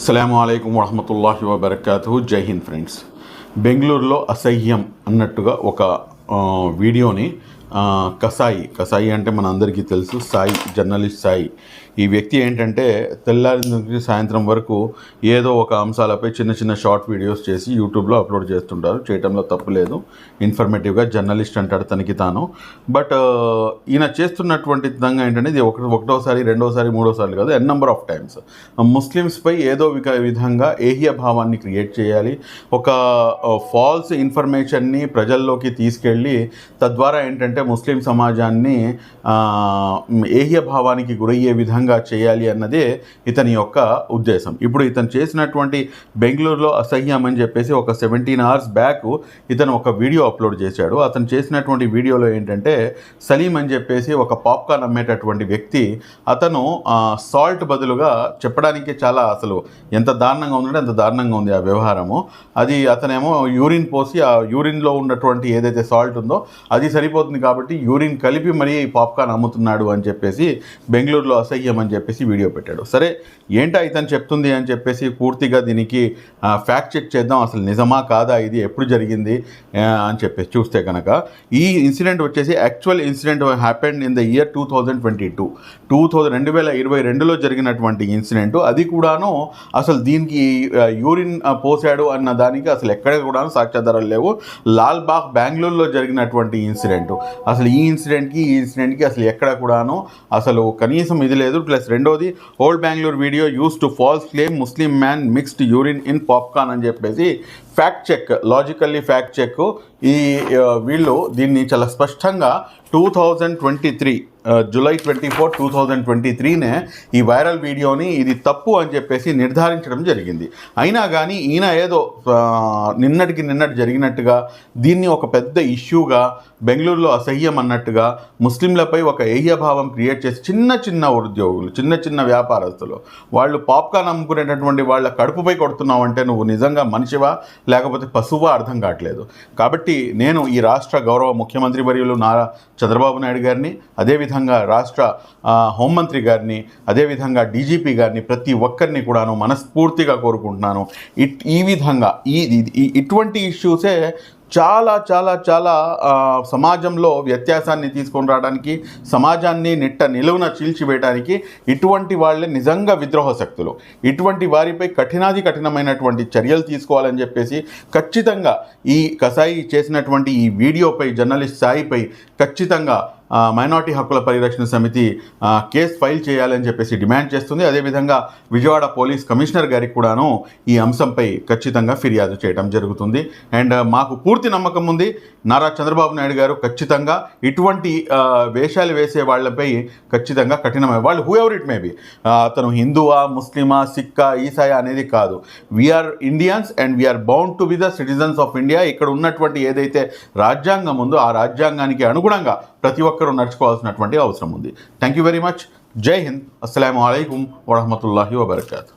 అస్సలం అయికం వరహమతుల్లాహి వబర్కాతు జై హింద్ ఫ్రెండ్స్. బెంగళూరులో అసహ్యం అన్నట్టుగా ఒక వీడియోని కసాయి. కసాయి అంటే మన అందరికీ తెలుసు. సాయి జర్నలిస్ట్ సాయి. ఈ వ్యక్తి ఏంటంటే తెల్లారి నుంచి సాయంత్రం వరకు ఏదో ఒక అంశాలపై చిన్న చిన్న షార్ట్ వీడియోస్ చేసి యూట్యూబ్లో అప్లోడ్ చేస్తుంటారు. చేయటంలో తప్పు లేదు. ఇన్ఫర్మేటివ్గా జర్నలిస్ట్ అంటాడు తనకి తాను. బట్ ఈయన చేస్తున్నటువంటి విధంగా ఏంటంటే ఇది ఒక ఒకటోసారి రెండోసారి మూడోసారి కాదు ఎన్ నెంబర్ ఆఫ్ టైమ్స్ ముస్లిమ్స్పై ఏదో విధంగా ఏహియ భావాన్ని క్రియేట్ చేయాలి. ఒక ఫాల్స్ ఇన్ఫర్మేషన్ని ప్రజల్లోకి తీసుకెళ్ళి తద్వారా ఏంటంటే ముస్లిం సమాజాన్ని ఏహ్య భావానికి గురయ్యే విధంగా చేయాలి అన్నదే ఇతని యొక్క ఉద్దేశం. ఇప్పుడు ఇతను చేసినటువంటి బెంగళూరులో అసహ్యం అని చెప్పేసి ఒక సెవెంటీన్ అవర్స్ బ్యాక్ ఇతను ఒక వీడియో అప్లోడ్ చేశాడు. అతను చేసినటువంటి వీడియోలో ఏంటంటే సలీం అని చెప్పేసి ఒక పాప్కార్న్ అమ్మేటటువంటి వ్యక్తి అతను సాల్ట్ బదులుగా చెప్పడానికి చాలా అసలు ఎంత దారుణంగా ఉందంటే అంత దారుణంగా ఉంది ఆ వ్యవహారము. అది అతనేమో యూరిన్ పోసి ఆ యూరిన్లో ఉన్నటువంటి ఏదైతే సాల్ట్ ఉందో అది సరిపోతుంది కాబట్టి యూరిన్ కలిపి మరీ ఈ పాప్కార్న్ అమ్ముతున్నాడు అని చెప్పేసి బెంగళూరులో అసహ్యం అని చెప్పేసి వీడియో పెట్టాడు. సరే ఏంటా ఇతను చెప్తుంది అని చెప్పేసి పూర్తిగా దీనికి ఫ్యాక్ట్ చెక్ చేద్దాం. అసలు నిజమా కాదా? ఇది ఎప్పుడు జరిగింది? అని చెప్పేసి చూస్తే కనుక ఈ ఇన్సిడెంట్ వచ్చేసి actual incident happened in the year two thousand twenty two two thousand రెండు వేల ఇరవై రెండులో జరిగినటువంటి ఇన్సిడెంట్. అది కూడాను అసలు దీనికి యూరిన్ పోసాడు అన్న దానికి అసలు ఎక్కడ కూడా సాక్ష్యాధారాలు లేవు. లాల్ బాగ్ బెంగళూరులో జరిగినటువంటి ఇన్సిడెంట్. అసలు ఈ ఇన్సిడెంట్కి ఈ ఇన్సిడెంట్కి అసలు ఎక్కడ కూడాను అసలు కనీసం ఇది లేదు. ప్లస్ రెండోది old Bengaluru video use to false claim Muslim man mixed urine in popcorn అని చెప్పేసి fact check logically fact check. ఈ వీళ్ళు దీన్ని చాలా స్పష్టంగా two thousand twenty three July twenty four two thousand twenty త్రీనే ఈ వైరల్ వీడియోని ఇది తప్పు అని చెప్పేసి నిర్ధారించడం జరిగింది. అయినా కానీ ఈయన ఏదో నిన్నటికి నిన్నటి జరిగినట్టుగా దీన్ని ఒక పెద్ద ఇష్యూగా బెంగళూరులో అసహ్యం అన్నట్టుగా ముస్లింలపై ఒక ఏహ్యభావం క్రియేట్ చేసి చిన్న చిన్న ఉద్యోగులు చిన్న చిన్న వ్యాపారస్తులు వాళ్ళు పాప్కార్న్ అమ్ముకునేటటువంటి వాళ్ళ కడుపుపై కొడుతున్నావు అంటే నువ్వు నిజంగా మనిషివా? లేకపోతే పశువా అర్థం కావట్లేదు. కాబట్టి నేను ఈ రాష్ట్ర గౌరవ ముఖ్యమంత్రి వర్యులు నారా చంద్రబాబు నాయుడు గారిని అదేవిధంగా రాష్ట్ర హోంమంత్రి గారిని అదేవిధంగా డీజీపీ గారిని ప్రతి ఒక్కరిని కూడాను మనస్ఫూర్తిగా కోరుకుంటున్నాను. ఇట్ ఈ విధంగా ఈ- ఇటువంటి ఇష్యూసే చాలా చాలా చాలా సమాజంలో వ్యత్యాసాన్ని తీసుకొని రావడానికి సమాజాన్ని నిట్ట నిలువున చీల్చివేయడానికి ఇటువంటి వాళ్ళే నిజంగా విద్రోహ శక్తులు. ఇటువంటి వారిపై కఠినాది కఠినమైనటువంటి చర్యలు తీసుకోవాలని చెప్పేసి ఖచ్చితంగా ఈ కసాయి చేసినటువంటి ఈ వీడియోపై జర్నలిస్ట్ సాయిపై ఖచ్చితంగా మైనార్టీ హక్కుల పరిరక్షణ సమితి కేసు ఫైల్ చేయాలని చెప్పేసి డిమాండ్ చేస్తుంది. అదేవిధంగా విజయవాడ పోలీస్ కమిషనర్ గారికి కూడాను ఈ అంశంపై ఖచ్చితంగా ఫిర్యాదు చేయడం జరుగుతుంది. అండ్ మాకు పూర్తి నమ్మకం ఉంది. నారా చంద్రబాబు నాయుడు గారు ఖచ్చితంగా ఇటువంటి వేషాలు వేసే వాళ్ళపై ఖచ్చితంగా కఠినమైన వాళ్ళు whoever it may be అతను హిందువా ముస్లిమా సిక్కా ఈసాయా అనేది కాదు. We are Indians and we are bound to be the citizens of India ఇక్కడ ఉన్నటువంటి ఏదైతే రాజ్యాంగం ఉందో ఆ రాజ్యాంగానికి అనుగుణంగా ప్రతి ఒక్కరూ నడుచుకోవాల్సినటువంటి అవసరం ఉంది. థ్యాంక్ యూ వెరీ మచ్ జై హింద్ అస్సలం అయికం వరహమతుల్లాహి వబర్కాతు